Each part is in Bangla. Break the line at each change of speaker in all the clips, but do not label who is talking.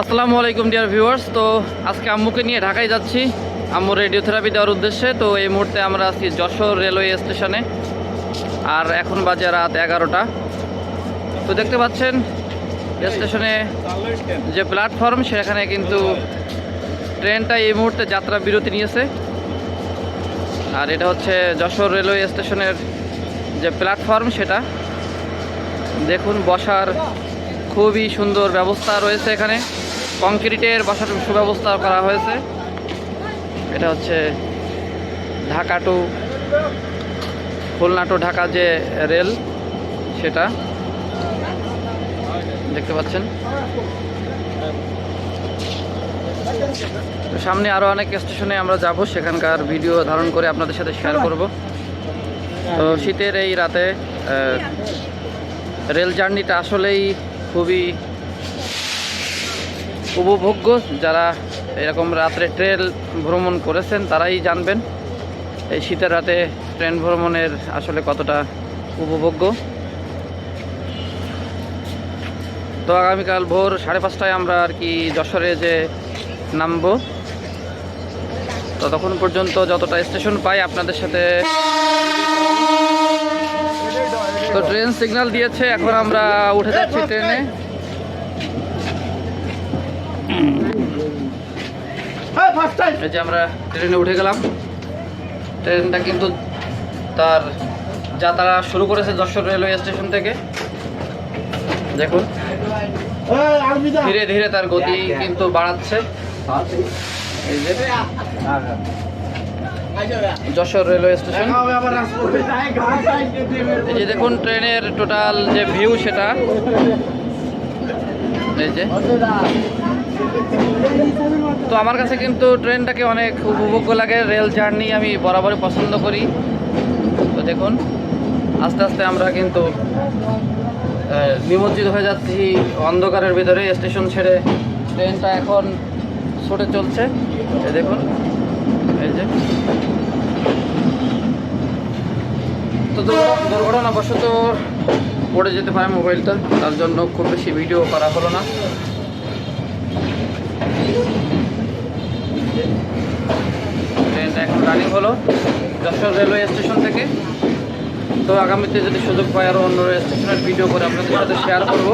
আসসালামু আলাইকুম ডিয়ার ভিউয়ার্স তো আজকে আম্মুকে নিয়ে ঢাকায় যাচ্ছি। আম্মুর রেডিওথেরাপি দেওয়ার উদ্দেশ্যে। তো এই মুহূর্তে আমরা আছি যশোর রেলওয়ে স্টেশনে আর এখন বাজে রাত এগারোটা। তো দেখতে পাচ্ছেন স্টেশনে যে প্ল্যাটফর্ম সেখানে কিন্তু ট্রেনটা এই মুহূর্তে যাত্রা বিরতি নিয়েছে। আর এটা হচ্ছে যশোর রেলওয়ে স্টেশনের যে প্ল্যাটফর্ম সেটা। দেখুন, বসার খুবই সুন্দর ব্যবস্থা রয়েছে এখানে। কংক্রিটের বসার সুব্যবস্থা করা হয়েছে। এটা হচ্ছে ঢাকা টু খুলনা টু ঢাকা যে রেল, সেটা। দেখতে পাচ্ছেন? তো সামনে আরও অনেক স্টেশনে আমরা যাব, সেখানকার ভিডিও ধারণ করে আপনাদের সাথে শেয়ার করব। তো শীতের এই রাতে রেল জার্নিটা আসলেই খুবই উপভোগ্য যারা এরকম রাত্রে ট্রেন ভ্রমণ করেছেন তারাই জানবেন এই শীতের রাতে ট্রেন ভ্রমণের আসলে কতটা উপভোগ্য। তো আগামীকাল ভোর সাড়ে পাঁচটায় আমরা আর কি যশোরে যে নামবো। ততক্ষণ পর্যন্ত যতটা স্টেশন পাই আপনাদের সাথে তো ট্রেন সিগন্যাল দিয়েছে এখন আমরা উঠে যাচ্ছি ট্রেনে এই যে আমরা ট্রেনে উঠে গেলাম। ট্রেনটা কিন্তু তার যাত্রা শুরু করেছে যশোর রেলওয়ে স্টেশন থেকে। দেখুন ধীরে ধীরে তার গতি কিন্তু বাড়াচ্ছে। এই যে। Jessore railway station. এই যে দেখুন ট্রেনের টোটাল যে ভিউ সেটা। এই যে। তো আমার কাছে কিন্তু ট্রেনটাকে অনেক উপভোগ্য লাগে। রেল জার্নি আমি বরাবরই পছন্দ করি। তো দেখুন, আস্তে আস্তে আমরা কিন্তু নিমজ্জিত হয়ে যাচ্ছি অন্ধকারের ভিতরে। স্টেশন ছেড়ে ট্রেনটা এখন ছুটে চলছে। দেখুন। এই তো দুর্ঘটনাবশত পড়ে যেতে পারে মোবাইলটা, তার জন্য খুব বেশি ভিডিও করা হলো না। ট্রেনটা এখন রানিং হলো যশোর রেলওয়ে স্টেশন থেকে। তো আগামীতে যদি সুযোগ পাই আরও অন্য স্টেশনের ভিডিও করে আপনাদের সাথে শেয়ার করব।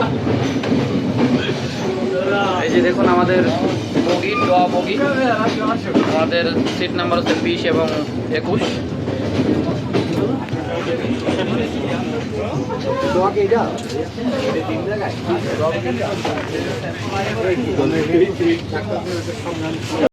এই যে দেখুন আমাদের বগি ডোয়া বগি। আমাদের সিট নাম্বার হচ্ছে বিশ এবং একুশ।